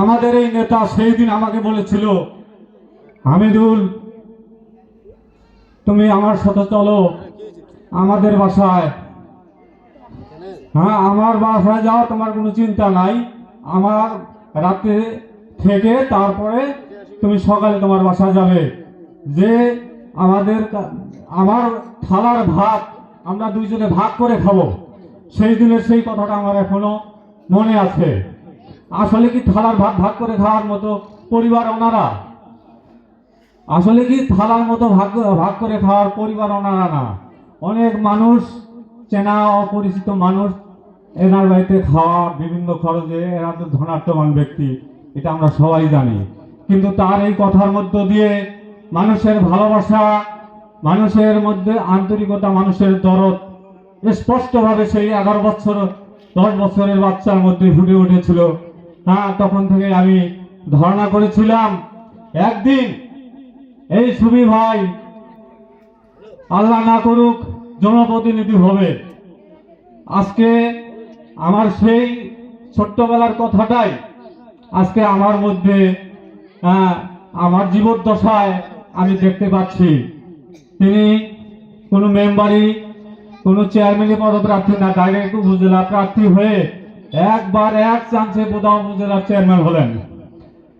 আমাদের এই নেতা সেই দিন আমাকে বলেছিল হামিদুল তুমি আমার সাথে চলো, আমাদের বাসায়। হ্যাঁ আমার বাসায় যাও, তোমার কোনো চিন্তা নাই। আমার রাতে থেকে তারপরে তুমি সকালে তোমার বাসায় যাবে। যে আমাদের আমার থালার ভাত আমরা দুইজনে ভাগ করে খাব, সেই দিনের সেই কথাটা আমার এখনও মনে আছে। আসলে কি থালার ভাত ভাগ করে খাওয়ার মতো পরিবার ওনারা? আসলে কি থালার মতো ভাগ ভাগ করে খাওয়ার পরিবার ওনারা না? অনেক মানুষ, চেনা অপরিচিত মানুষ, এনার বাড়িতে খাওয়া বিভিন্ন খরচে, এরা তো ধনাত্মবান ব্যক্তি, এটা আমরা সবাই জানি। কিন্তু তার এই কথার মধ্য দিয়ে মানুষের ভালোবাসা, মানুষের মধ্যে আন্তরিকতা, মানুষের দরদ, স্পষ্টভাবে সেই এগারো বছর, দশ বছরের বাচ্চার মধ্যে ফুটে উঠেছিল। হ্যাঁ তখন থেকে আমি ধারণা করেছিলাম, একদিন এই সুবি ভাই আল্লাহ না করুক জনপ্রতিনিধি হবে। আজকে আমার সেই ছোট্টবেলার কথাটাই, আজকে আমার মধ্যে আমার জীবদ্দশায় আমি দেখতে পাচ্ছি। তিনি কোনো মেম্বারি কোনো চেয়ারম্যানই পদপ্রার্থী না ডাইরেক্ট উপজেলা প্রার্থী হয়ে একবার এক চান্সে বোধা উপজেলার চেয়ারম্যান হলেন।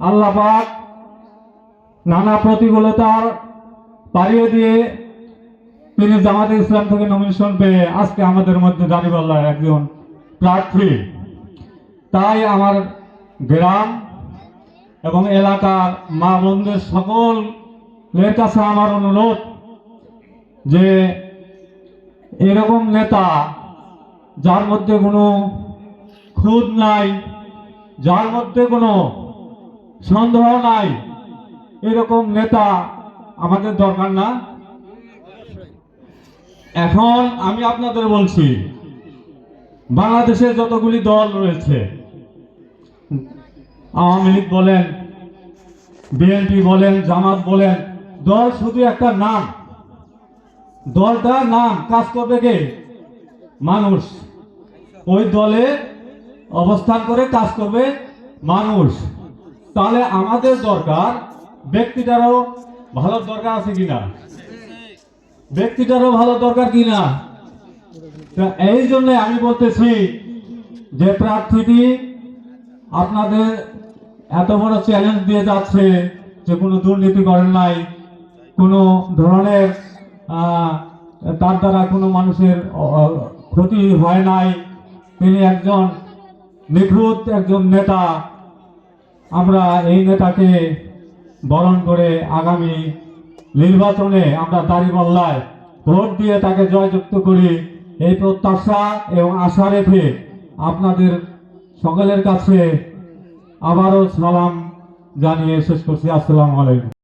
আল্লাপাক নানা প্রতিকূলতার পাড়িয়ে দিয়ে তিনি জামাতে ইসলাম থেকে নমিনেশন পেয়ে আজকে আমাদের মধ্যে দাঁড়িপাল্লার একজন প্রার্থী। তাই আমার গ্রাম এবং এলাকার মা বোনদের সকলের কাছে আমার অনুরোধ যে এরকম নেতা যার মধ্যে কোনো খুদ নাই, যার মধ্যে কোনো সন্দেহ নাই, এরকম নেতা আমাদের দরকার না। এখন আমি আপনাদের বলছি, বাংলাদেশে যতগুলি দল রয়েছে, আওয়ামী লীগ বলেন, বিএনপি বলেন, জামাত বলেন, দল শুধু একটা নাম। দলটা নাম কাজ করবে কে? মানুষ। ওই দলে অবস্থান করে কাজ করবে মানুষ। তাহলে আমাদের দরকার, ব্যক্তিটারও ভালো দরকার আছে কিনা? ব্যক্তিটারও ভালো দরকার কিনা? এই জন্য আমি বলতেছি যে প্রার্থীটি আপনাদের এত বড় চ্যালেঞ্জ দিয়ে যাচ্ছে যে কোনো দুর্নীতি করেন নাই, কোনো ধরনের তার দ্বারা কোনো মানুষের ক্ষতি হয় নাই। তিনি একজন নিখুঁত একজন নেতা। আমরা এই নেতাকে বরণ করে আগামী নির্বাচনে আমরা দাঁড়িপাল্লায় ভোট দিয়ে তাকে জয়যুক্ত করি। এই প্রত্যাশা এবং আশা রেখে আপনাদের সকলের কাছে আবারও সালাম জানিয়ে শেষ করছি। আসসালামু আলাইকুম।